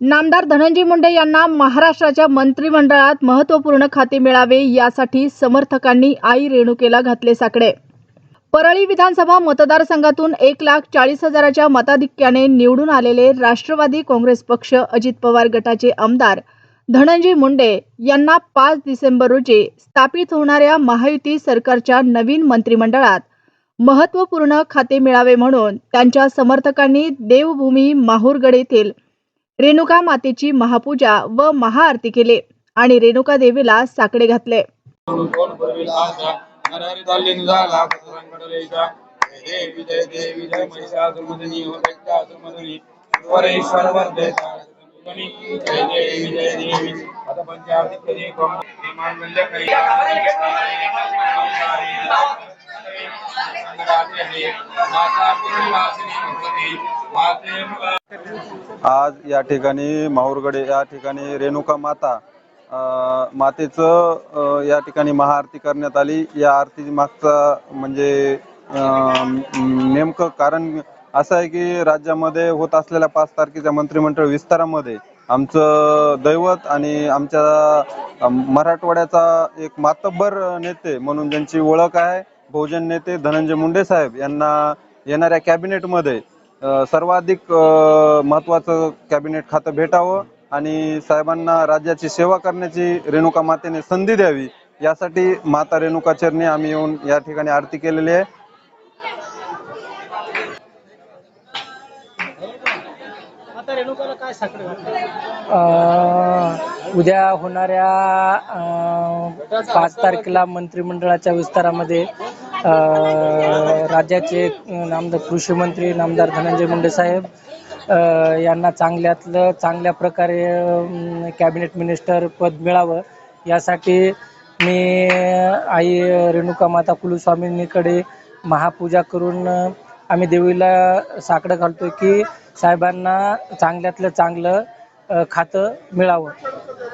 नामदार धनंजय मुंडे यांना महाराष्ट्राच्या मंत्रिमंडळात महत्त्वपूर्ण खाते मिळावे यासाठी समर्थकांनी आई रेणुकेला घातले साकडे. परळी विधानसभा मतदारसंघातून एक लाख चाळीस हजाराच्या मताधिक्याने निवडून आलेले राष्ट्रवादी काँग्रेस पक्ष अजित पवार गटाचे आमदार धनंजय मुंडे यांना पाच डिसेंबर रोजी स्थापित होणाऱ्या महायुती सरकारच्या नवीन मंत्रिमंडळात महत्त्वपूर्ण खाते मिळावे म्हणून त्यांच्या समर्थकांनी देवभूमी माहूरगड येथील रेणुका मातेची महापूजा व महाआरती केली आणि रेणुका देवीला साकडे घातले आज या ठिकाणी माहूरगडे या ठिकाणी रेणुका माता मातेच मातेचं या ठिकाणी महाआरती करण्यात आली. या आरती मागचा म्हणजे नेमकं कारण असं आहे की राज्यामध्ये होत असलेल्या पाच तारखेच्या मंत्रिमंडळ विस्तारामध्ये आमचं दैवत आणि आमच्या मराठवाड्याचा एक मातब्बर नेते म्हणून ज्यांची ओळख आहे बहुजन नेते धनंजय मुंडे साहेब यांना येणाऱ्या कॅबिनेटमध्ये सर्वाधिक अ, महत्त्वाचं कॅबिनेट खातं भेटावं आणि साहेबांना राज्याची सेवा करण्याची रेणुका मातेने संधी द्यावी यासाठी माता रेणुका चरणी आम्ही येऊन या ठिकाणी आरती केलेली आहे. अ, उद्या होणाऱ्या अ, पाच तारखेला मंत्रिमंडळाच्या विस्तारामध्ये राज्याचे नामदार कृषी मंत्री नामदार धनंजय मुंडे साहेब यांना चांगल्यातलं चांगल्या प्रकारे कॅबिनेट मिनिस्टर पद मिळावं यासाठी मी आई रेणुका माता कुलस्वामिनीकडे महापूजा करून आम्ही देवीला साकडं घालतो की साहेबांना चांगल्यातलं चांगलं खातं मिळावं.